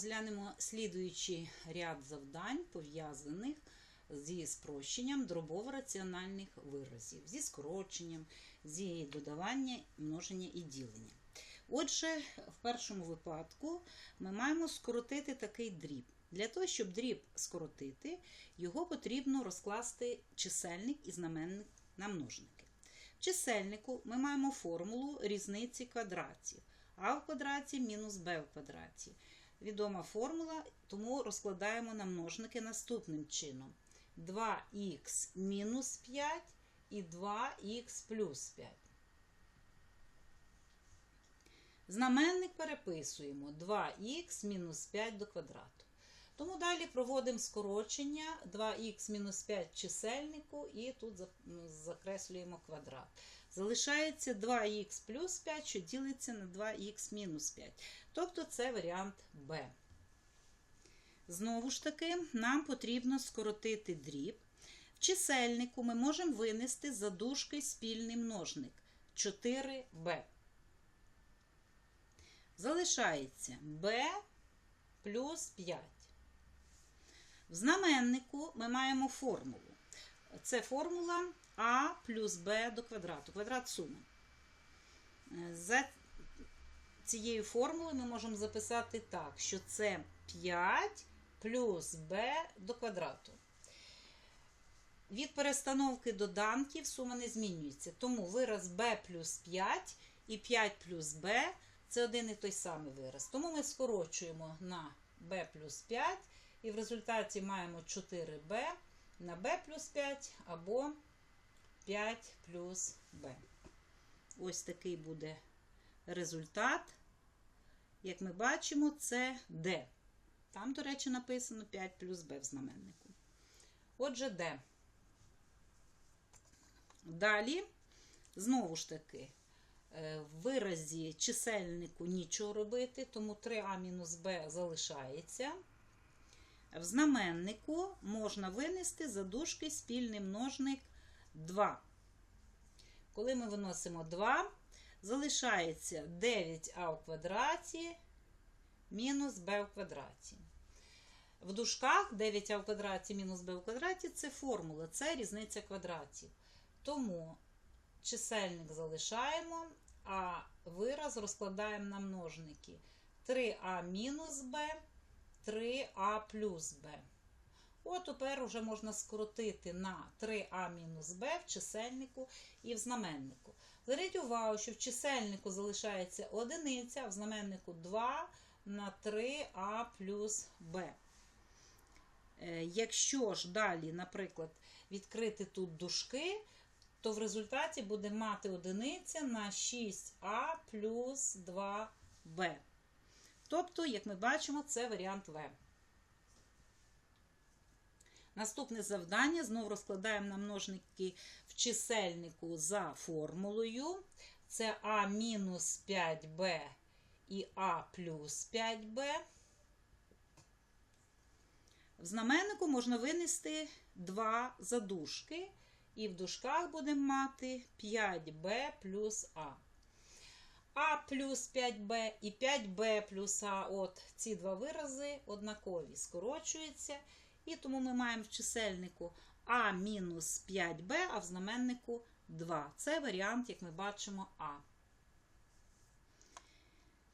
розглянемо слідуючий ряд завдань, пов'язаних зі спрощенням дробово-раціональних виразів, зі скороченням, зі додавання, множення і ділення. Отже, в першому випадку ми маємо скоротити такий дріб. Для того, щоб дріб скоротити, його потрібно розкласти чисельник і знаменник на множники. В чисельнику ми маємо формулу різниці квадратів. А в квадраті мінус b в квадраті. Відома формула, тому розкладаємо на множники наступним чином: 2х мінус 5 і 2х плюс 5. Знаменник переписуємо 2х мінус 5 до квадрату. Тому далі проводимо скорочення 2х мінус 5 в чисельнику і тут закреслюємо квадрат. Залишається 2х плюс 5, що ділиться на 2х мінус 5. Тобто це варіант Б. Знову ж таки, нам потрібно скоротити дріб. В чисельнику ми можемо винести за дужки спільний множник 4b. Залишається b плюс 5. В знаменнику ми маємо формулу. Це формула а плюс b до квадрату. Квадрат суми. За цією формулою ми можемо записати так, що це 5 плюс b до квадрату. Від перестановки доданків сума не змінюється. Тому вираз b плюс 5 і 5 плюс b це один і той самий вираз. Тому ми скорочуємо на b плюс 5 і в результаті маємо 4b на b плюс 5 або 5 плюс b. Ось такий буде результат. Як ми бачимо, це D. Там, до речі, написано 5 плюс b в знаменнику. Отже, D. Далі, знову ж таки, в виразі чисельнику нічого робити, тому 3а мінус b залишається. В знаменнику можна винести за дужки спільний множник 2. Коли ми виносимо 2, залишається 9а в квадраті мінус b в квадраті. В дужках 9а в квадраті мінус b в квадраті це формула, це різниця квадратів. Тому чисельник залишаємо, а вираз розкладаємо на множники 3а мінус b, 3а плюс b. От тепер вже можна скоротити на 3а мінус b в чисельнику і в знаменнику. Зверніть увагу, що в чисельнику залишається одиниця, а в знаменнику 2 на 3а плюс b. Якщо ж далі, наприклад, відкрити тут дужки, то в результаті буде мати одиниця на 6а плюс 2b. Тобто, як ми бачимо, це варіант В. Наступне завдання знову розкладаємо на множники в чисельнику за формулою. Це А мінус 5Б і А плюс 5Б. В знаменнику можна винести два задушки, і в дужках будемо мати 5Б плюс А. А плюс 5Б і 5Б плюс А. От ці два вирази однакові скорочуються. І тому ми маємо в чисельнику А мінус 5Б, а в знаменнику 2. Це варіант, як ми бачимо, А.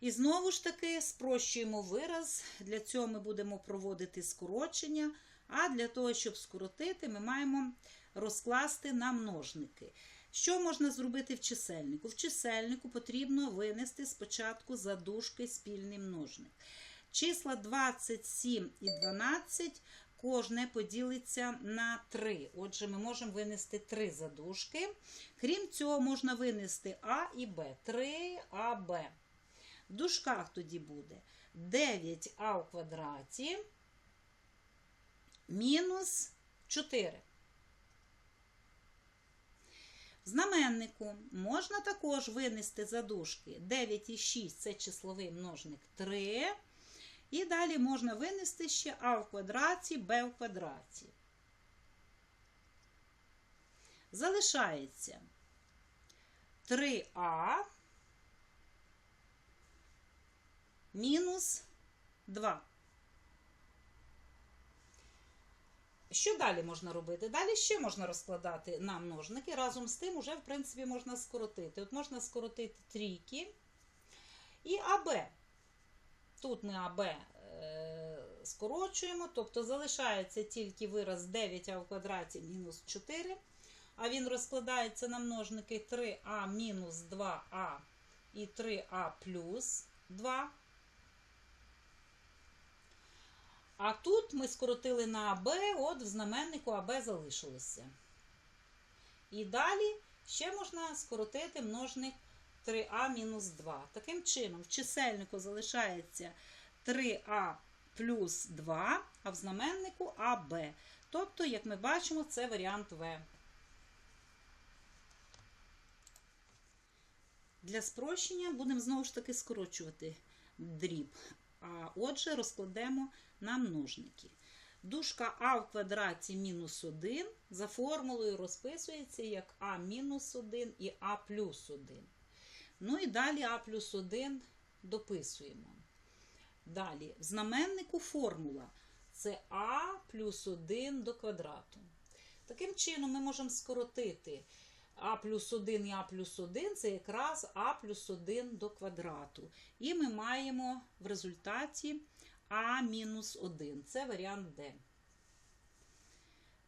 І знову ж таки спрощуємо вираз. Для цього ми будемо проводити скорочення. А для того, щоб скоротити, ми маємо розкласти на множники. Що можна зробити в чисельнику? В чисельнику потрібно винести спочатку за дужки спільний множник. Числа 27 і 12 кожне поділиться на 3. Отже, ми можемо винести 3 задушки. Крім цього, можна винести А і Б. 3АБ. В дужках тоді буде 9а в квадраті мінус 4. В знаменнику можна також винести задушки 9 і 6 це числовий множник 3. І далі можна винести ще А в квадраті, Б в квадраті. Залишається 3А мінус 2. Що далі можна робити? Далі ще можна розкладати на множники. Разом з тим уже, в принципі, можна скоротити. От можна скоротити трійки і АБ. Тут ми АБ е, скорочуємо, тобто залишається тільки вираз 9а в квадраті мінус 4, а він розкладається на множники 3а мінус 2а і 3а плюс 2. А тут ми скоротили на АБ, от в знаменнику АБ залишилося. І далі ще можна скоротити множник 3а мінус 2. Таким чином, в чисельнику залишається 3а плюс 2, а в знаменнику АБ. Тобто, як ми бачимо, це варіант В. Для спрощення будемо знову ж таки скорочувати дріб. А отже, розкладемо на множники. Дужка а в квадраті мінус 1 за формулою розписується як а мінус 1 і а плюс 1. Ну і далі а плюс 1 дописуємо. Далі, в знаменнику формула це а плюс 1 до квадрату. Таким чином, ми можемо скоротити а плюс 1 і а плюс 1 це якраз а плюс 1 до квадрату. І ми маємо в результаті а мінус 1. Це варіант Д.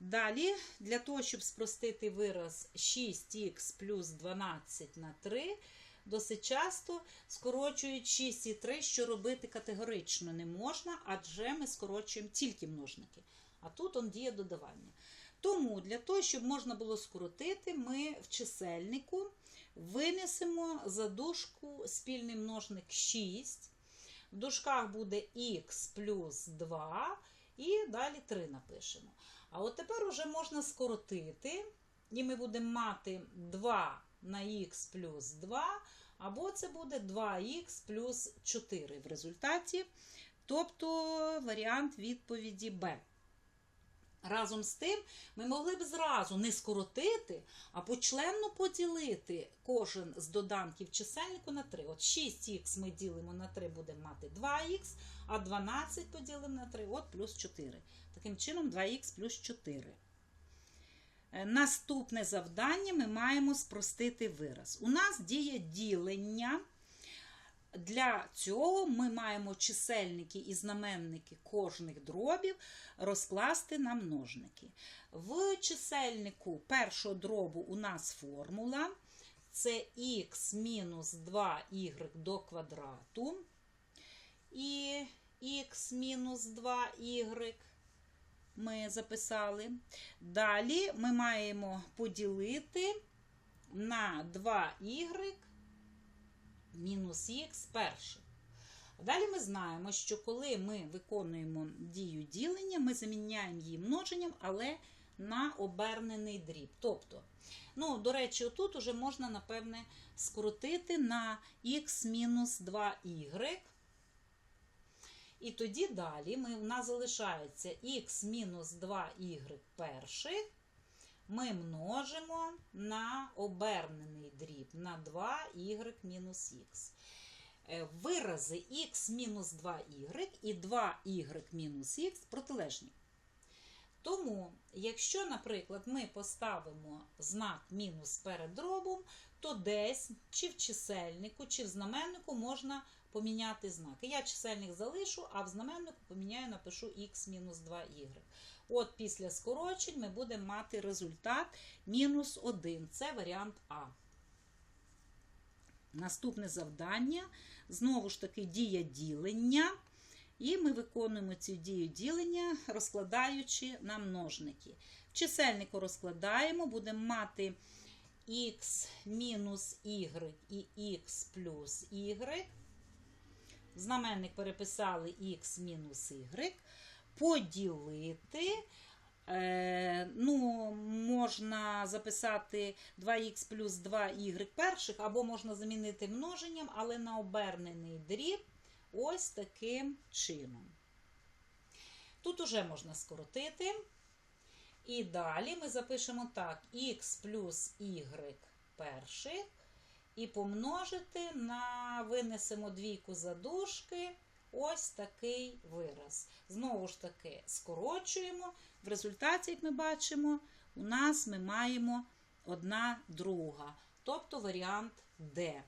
Далі, для того, щоб спростити вираз 6х плюс 12 на 3, досить часто скорочують 6 і 3, що робити категорично не можна, адже ми скорочуємо тільки множники. А тут он діє додавання. Тому для того, щоб можна було скоротити, ми в чисельнику винесемо за дужку спільний множник 6. В дужках буде х плюс 2, і далі 3 напишемо. А от тепер уже можна скоротити, і ми будемо мати 2 на х плюс 2, або це буде 2х плюс 4 в результаті. Тобто варіант відповіді Б. Разом з тим, ми могли б зразу не скоротити, а почленно поділити кожен з доданків чисельнику на 3. От 6х ми ділимо на 3, будемо мати 2х, а 12 поділимо на 3, от плюс 4. Таким чином, 2х плюс 4. Наступне завдання ми маємо спростити вираз. У нас діє ділення. Для цього ми маємо чисельники і знаменники кожних дробів розкласти на множники. В чисельнику першого дробу у нас формула це х мінус 2y до квадрату і х мінус 2y ми записали. Далі ми маємо поділити на 2y мінус х перших. Далі ми знаємо, що коли ми виконуємо дію ділення, ми заміняємо її множенням, але на обернений дріб. Тобто, ну, до речі, отут уже можна, напевне, скоротити на х мінус 2y. І тоді далі ми, у нас залишається х мінус 2y перших ми множимо на обернений дріб на 2y мінус х. Вирази х мінус 2y і 2y мінус х протилежні. Тому, якщо, наприклад, ми поставимо знак мінус перед дробом, то десь чи в чисельнику, чи в знаменнику можна поміняти знаки. Я чисельник залишу, а в знаменнику поміняю, напишу х мінус 2y. От після скорочень ми будемо мати результат мінус 1. Це варіант А. Наступне завдання. Знову ж таки, дія ділення. І ми виконуємо цю дію ділення, розкладаючи на множники. В чисельнику розкладаємо, будемо мати х мінус y і х плюс y. Знаменник переписали х мінус y поділити. Е, ну, Можна записати 2х плюс 2y перших, або можна замінити множенням, але на обернений дріб ось таким чином. Тут уже можна скоротити. І далі ми запишемо так: х плюс y перших, і помножити на винесемо двійку задушки, ось такий вираз. Знову ж таки, скорочуємо. В результаті, як ми бачимо, у нас ми маємо одна друга, тобто варіант Д.